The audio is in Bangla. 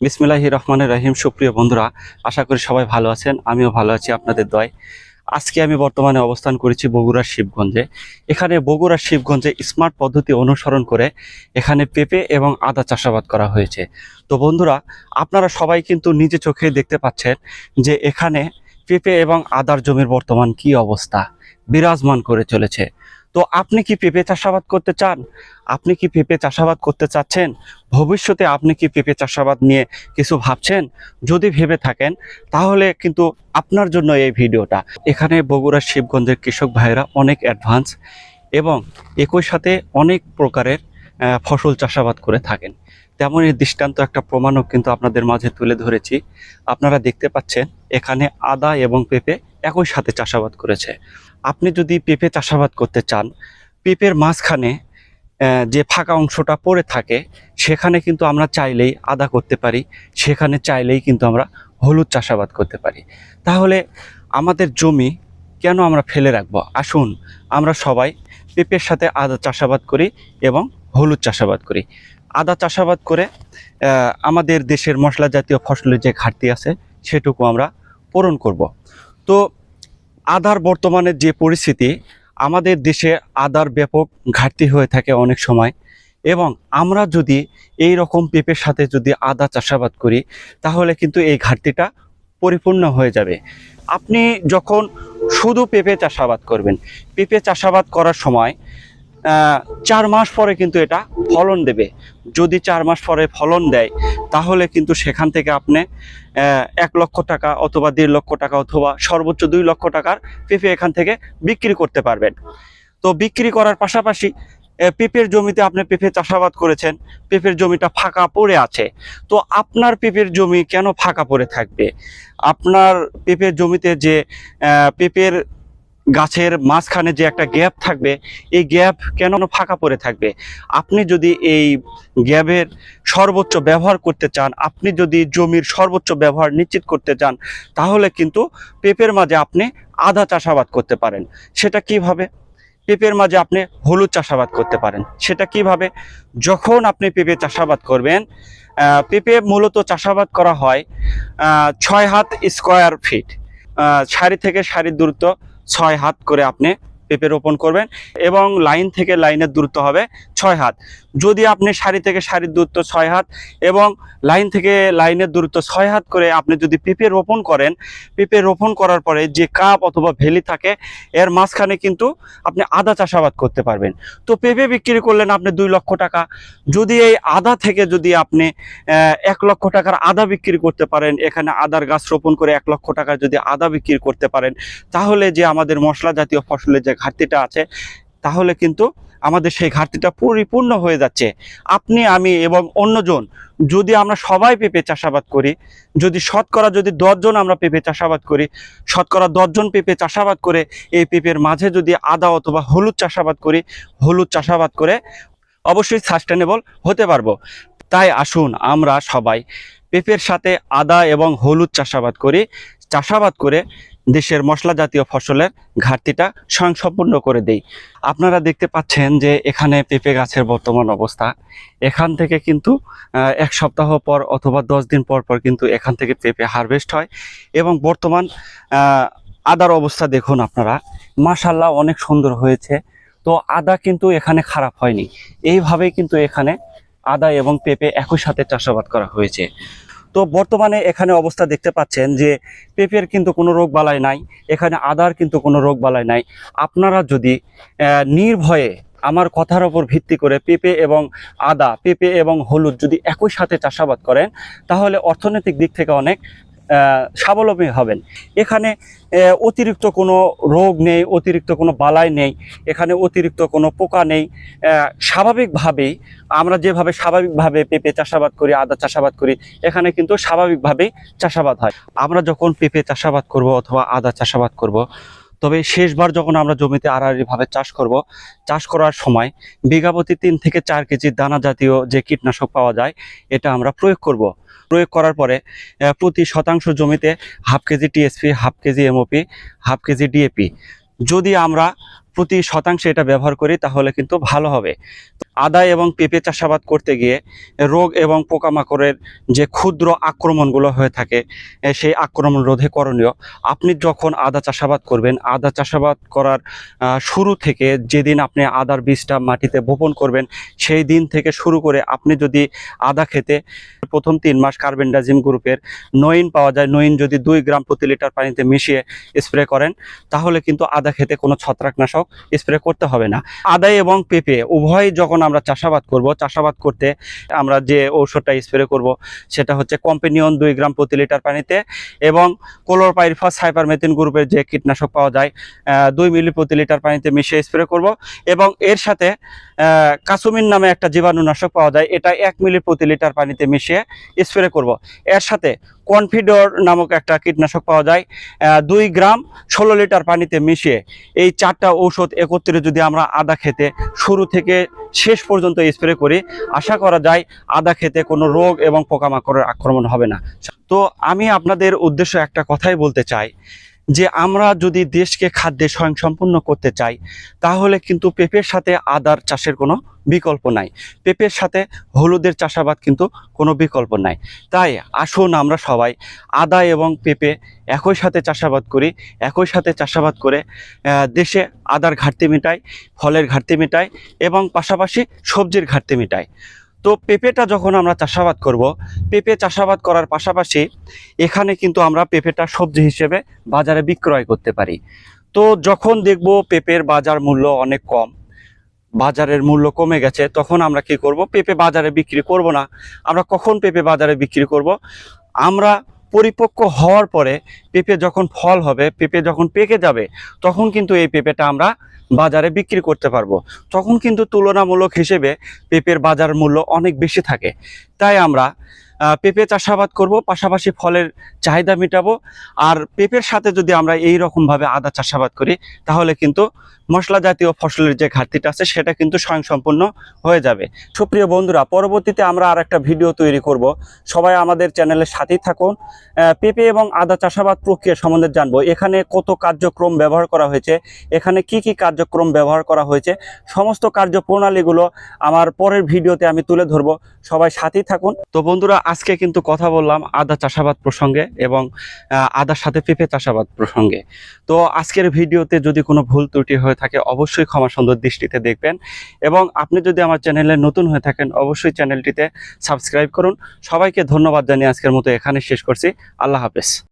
বিসমিল্লাহি রহমানের রহিম। সুপ্রিয় বন্ধুরা, আশা করি সবাই ভালো আছেন, আমিও ভালো আছি আপনাদের দয়। আজকে আমি বর্তমানে অবস্থান করেছি বগুড়ার শিবগঞ্জে। এখানে বগুড়ার শিবগঞ্জে স্মার্ট পদ্ধতি অনুসরণ করে এখানে পেঁপে এবং আদা চাষাবাদ করা হয়েছে। তো বন্ধুরা, আপনারা সবাই কিন্তু নিজে চোখে দেখতে পাচ্ছেন যে এখানে পেঁপে এবং আদার জমির বর্তমান কি অবস্থা। বিরাজমান করে চলেছে। তো আপনি কি পেঁপে চাষাবাদ করতে চান? আপনি কি পেঁপে চাষাবাদ করতে চাচ্ছেন? ভবিষ্যতে আপনি কি পেঁপে চাষাবাদ নিয়ে কিছু ভাবছেন? যদি ভেবে থাকেন, তাহলে কিন্তু আপনার জন্য এই ভিডিওটা। এখানে বগুড়া শিবগঞ্জের কৃষক ভাইরা অনেক অ্যাডভান্স এবং একই সাথে অনেক প্রকারের ফসল চাষাবাদ করে থাকেন। তেমনই দৃষ্টান্ত একটা প্রমাণও কিন্তু আপনাদের মাঝে তুলে ধরেছি। আপনারা দেখতে পাচ্ছেন, এখানে আদা এবং পেঁপে একই সাথে চাষাবাদ করেছে। আপনি যদি পেঁপে চাষাবাদ করতে চান, পেঁপের মাঝখানে যে ফাঁকা অংশটা পড়ে থাকে, সেখানে কিন্তু আমরা চাইলেই আদা করতে পারি, সেখানে চাইলেই কিন্তু আমরা হলুদ চাষাবাদ করতে পারি। তাহলে আমাদের জমি কেন আমরা ফেলে রাখব? আসুন, আমরা সবাই পেঁপের সাথে আদা চাষাবাদ করি এবং হলুদ চাষাবাদ করি। আদা চাষাবাদ করে আমাদের দেশের মশলা জাতীয় ফসলের যে ঘাটতি আছে, সেটুকু আমরা পূরণ করব। তো আদার বর্তমানে যে পরিস্থিতি, আমাদের দেশে আধার ব্যাপক ঘাটতি হয়ে থাকে অনেক সময় এবং আমরা যদি এই রকম পেঁপের সাথে যদি আদা চাষাবাদ করি, তাহলে কিন্তু এই ঘাটতিটা পরিপূর্ণ হয়ে যাবে। আপনি যখন শুধু পেঁপে চাষাবাদ করবেন, পেঁপে চাষাবাদ করার সময় চার মাস পরে কিন্তু এটা ফলন দেবে। যদি চার মাস পরে ফলন দেয়, তাহলে কিন্তু সেখান থেকে আপনি এক লক্ষ টাকা অথবা দেড় লক্ষ টাকা অথবা সর্বোচ্চ দুই লক্ষ টাকার পেঁপে এখান থেকে বিক্রি করতে পারবেন। তো বিক্রি করার পাশাপাশি পেঁপের জমিতে আপনি পেঁপে চাষাবাদ করেছেন, পেঁপের জমিটা ফাঁকা পড়ে আছে। তো আপনার পেঁপের জমি কেন ফাঁকা পড়ে থাকবে? আপনার পেঁপের জমিতে যে পেঁপের গাছের মাঝখানে যে একটা গ্যাপ থাকবে, এই গ্যাপ কেন ফাঁকা পড়ে থাকবে? আপনি যদি এই গ্যাপের সর্বোচ্চ ব্যবহার করতে চান, আপনি যদি জমির সর্বোচ্চ ব্যবহার নিশ্চিত করতে চান, তাহলে কিন্তু পেঁপের মাঝে আপনি আদা চাষাবাদ করতে পারেন। সেটা কীভাবে? পেঁপের মাঝে আপনি হলুদ চাষাবাদ করতে পারেন। সেটা কীভাবে? যখন আপনি পেঁপে চাষাবাদ করবেন পেঁপে মূলত চাষাবাদ করা হয় ছয় হাত স্কোয়ার ফিট সারি থেকে সারির দূরত্ব ছয় হাত করে আপনি পেঁপে রোপণ করবেন এবং লাইন থেকে লাইনের দূরত্ব হবে ছয় হাত। যদি আপনি সারি থেকে সারির দূরত্ব ছয় হাত এবং লাইন থেকে লাইনের দূরত্ব ছয় হাত করে আপনি যদি পেঁপে রোপণ করেন, পেঁপে রোপণ করার পরে যে কাপ অথবা ভেলি থাকে, এর মাঝখানে কিন্তু আপনি আদা চাষাবাদ করতে পারবেন। তো পেঁপে বিক্রি করলেন আপনি দুই লক্ষ টাকা। যদি এই আদা থেকে যদি আপনি এক লক্ষ টাকার আদা বিক্রি করতে পারেন, এখানে আদার গাছ রোপণ করে এক লক্ষ টাকা যদি আদা বিক্রি করতে পারেন, তাহলে যে আমাদের মশলা জাতীয় ফসলের যে ঘাটতিটা আছে, তাহলে কিন্তু আমাদের সেই ঘাটতিটা পরিপূর্ণ হয়ে যাচ্ছে। আপনি, আমি এবং অন্যজন, যদি আমরা সবাই পেঁপে চাষাবাদ করি, যদি শতকরা যদি দশজন আমরা পেঁপে চাষাবাদ করি, শতকরা দশজন পেঁপে চাষাবাদ করে, এই পেঁপের মাঝে যদি আদা অথবা হলুদ চাষাবাদ করি, হলুদ চাষাবাদ করে অবশ্যই সাস্টেনেবল হতে পারব। তাই আসুন আমরা সবাই পেঁপের সাথে আদা এবং হলুদ চাষাবাদ করি, চাষাবাদ করে দেশের মশলা জাতীয় ফসলের ঘাটতিটা স্বয়ংসম্পূর্ণ করে দেই। আপনারা দেখতে পাচ্ছেন যে এখানে পেঁপে গাছের বর্তমান অবস্থা। এখান থেকে কিন্তু এক সপ্তাহ পর অথবা দশ দিন পর পর কিন্তু এখান থেকে পেঁপে হারভেস্ট হয় এবং বর্তমান আদার অবস্থা দেখুন আপনারা। মাশাল্লাহ অনেক সুন্দর হয়েছে। তো আদা কিন্তু এখানে খারাপ হয়নি। এইভাবেই কিন্তু এখানে আদা এবং পেঁপে একই সাথে চাষাবাদ করা হয়েছে। তো বর্তমানে এখানে অবস্থা দেখতে পাচ্ছেন যে পেঁপের কিন্তু কোনো রোগ বালাই নাই, এখানে আদার কিন্তু কোনো রোগ বালাই নাই। আপনারা যদি নির্ভয়ে আমার কথার ওপর ভিত্তি করে পেঁপে এবং আদা, পেঁপে এবং হলুদ যদি একই সাথে চাষাবাদ করেন, তাহলে অর্থনৈতিক দিক থেকে অনেক স্বাবলম্বী হবেন। এখানে অতিরিক্ত কোনো রোগ নেই, অতিরিক্ত কোনো বালাই নেই, এখানে অতিরিক্ত কোনো পোকা নেই। স্বাভাবিকভাবেই আমরা যেভাবে স্বাভাবিকভাবে পেঁপে চাষাবাদ করি, আদা চাষাবাদ করি, এখানে কিন্তু স্বাভাবিকভাবেই চাষাবাদ হয়। আমরা যখন পেঁপে চাষাবাদ করব অথবা আদা চাষাবাদ করব তবে শেষবার যখন আমরা জমিতে আড়াআড়িভাবে চাষ করব, চাষ করার সময় বিঘাপতি তিন থেকে চার কেজি দানা জাতীয় যে কীটনাশক পাওয়া যায়, এটা আমরা প্রয়োগ করব। প্রয়োগ করার পরে প্রতি শতাংশ জমিতে half KG TSP, half KG MOP, half KG DAP. যদি আমরা প্রতি শতাংশে এটা ব্যবহার করি, তাহলে কিন্তু ভালো হবে। আদা এবং পেঁপে চাষাবাদ করতে গিয়ে রোগ এবং পোকামাকড়ের যে ক্ষুদ্র আক্রমণগুলো হয়ে থাকে সেই আক্রমণ রোধে করণীয়। আপনি যখন আদা চাষাবাদ করবেন, আদা চাষাবাদ করার শুরু থেকে যেদিন আপনি আদার বীজটা মাটিতে বপন করবেন, সেই দিন থেকে শুরু করে আপনি যদি আদা খেতে প্রথম তিন মাস কার্বেন্ডাজিম গ্রুপের নইন পাওয়া যায়, নইন যদি দুই গ্রাম প্রতি লিটার পানিতে মিশিয়ে স্প্রে করেন, তাহলে কিন্তু আদা খেতে কোনো ছত্রাকনাশক স্প্রে করতে হবে না। আদা এবং পেঁপে, উভয় যখন আমরা চাষাবাদ করব, চাষাবাদ করতে আমরা যে ঔষধটা স্প্রে করব, সেটা হচ্ছে কম্পেনিয়ন দুই গ্রাম প্রতি লিটার পানিতে এবং কোলোরপাইরিফাস হাইপারমেথিন গ্রুপের যে কীটনাশক পাওয়া যায় দুই মিলি প্রতি লিটার পানিতে মিশিয়ে স্প্রে করব এবং এর সাথে কাসুমিন নামে একটা জীবাণুনাশক পাওয়া যায়, এটা এক মিলি প্রতি লিটার পানিতে মিশিয়ে স্প্রে করব। এর সাথে কনফিডর নামক একটা কীটনাশক পাওয়া যায় দুই গ্রাম ষোলো লিটার পানিতে মিশিয়ে এই চারটা ঔষধ একত্রে যদি আমরা আদা খেতে শুরু থেকে শেষ পর্যন্ত স্প্রে করি, আশা করা যায় আদা খেতে কোনো রোগ এবং পোকামাকড়ের আক্রমণ হবে না। তো আমি আপনাদের উদ্দেশ্য একটা কথাই বলতে চাই যে আমরা যদি দেশকে খাদ্যে স্বয়ংসম্পূর্ণ করতে চাই, তাহলে কিন্তু পেঁপের সাথে আদার চাষের কোনো বিকল্প নাই। পেঁপের সাথে হলুদের চাষাবাদ কিন্তু কোনো বিকল্প নাই। তাই আসুন আমরা সবাই আদা এবং পেঁপে একই সাথে চাষাবাদ করি, একই সাথে চাষাবাদ করে দেশে আদার ঘাটতি মেটাই, ফলের ঘাটতি মেটাই এবং পাশাপাশি সবজির ঘাটতি মেটাই। তো পেঁপেটা যখন আমরা চাষাবাদ করব, পেঁপে চাষাবাদ করার পাশাপাশি এখানে কিন্তু আমরা পেঁপেটা সবজি হিসেবে বাজারে বিক্রয় করতে পারি। তো যখন দেখব পেঁপের বাজার মূল্য অনেক কম, বাজারের মূল্য কমে গেছে, তখন আমরা কি করব? পেঁপে বাজারে বিক্রি করব না। আমরা কখন পেঁপে বাজারে বিক্রি করব? আমরা পরিপক্ক হওয়ার পরে পেঁপে যখন ফল হবে, পেঁপে যখন পেকে যাবে, তখন কিন্তু এই পেঁপেটা আমরা বাজারে বিক্রি করতে পারব। তখন কিন্তু তুলনামূলক হিসেবে পেঁপের বাজার মূল্য অনেক বেশি থাকে। তাই আমরা পেঁপে চাষাবাদ করব, পাশাপাশি ফলের চাহিদা মেটাবো। আর পেঁপের সাথে যদি আমরা এই রকমভাবে আদা চাষাবাদ করি, তাহলে কিন্তু মশলা জাতীয় ফসলের যে ঘাটতিটা আছে, সেটা কিন্তু স্বয়ংসম্পূর্ণ হয়ে যাবে। সুপ্রিয় বন্ধুরা, পরবর্তীতে আমরা আর একটা ভিডিও তৈরি করব। সবাই আমাদের চ্যানেলের সাথেই থাকুন। পেঁপে এবং আদা চাষাবাদ প্রক্রিয়া সম্বন্ধে জানব। এখানে কত কার্যক্রম ব্যবহার করা হয়েছে? এখানে কি কি কার্যক্রম ব্যবহার করা হয়েছে? সমস্ত কার্যপ্রণালীগুলো আমার পরের ভিডিওতে আমি তুলে ধরবো। সবাই সাথেই থাকুন। তো বন্ধুরা, আজকে কিন্তু কথা বললাম আদা চাষাবাদ প্রসঙ্গে এবং আদার সাথে পেঁপে চাষাবাদ প্রসঙ্গে। তো আজকের ভিডিওতে যদি কোনো ভুল ত্রুটি হয়ে থাকে, অবশ্যই ক্ষমা সুন্দর দৃষ্টিতে দেখবেন। এবং আপনি যদি আমার চ্যানেলে নতুন হয়ে থাকেন, অবশ্যই চ্যানেলটিতে সাবস্ক্রাইব করুন। সবাইকে ধন্যবাদ জানিয়ে আজকের মতো এখানে শেষ করছি। আল্লাহ হাফেজ।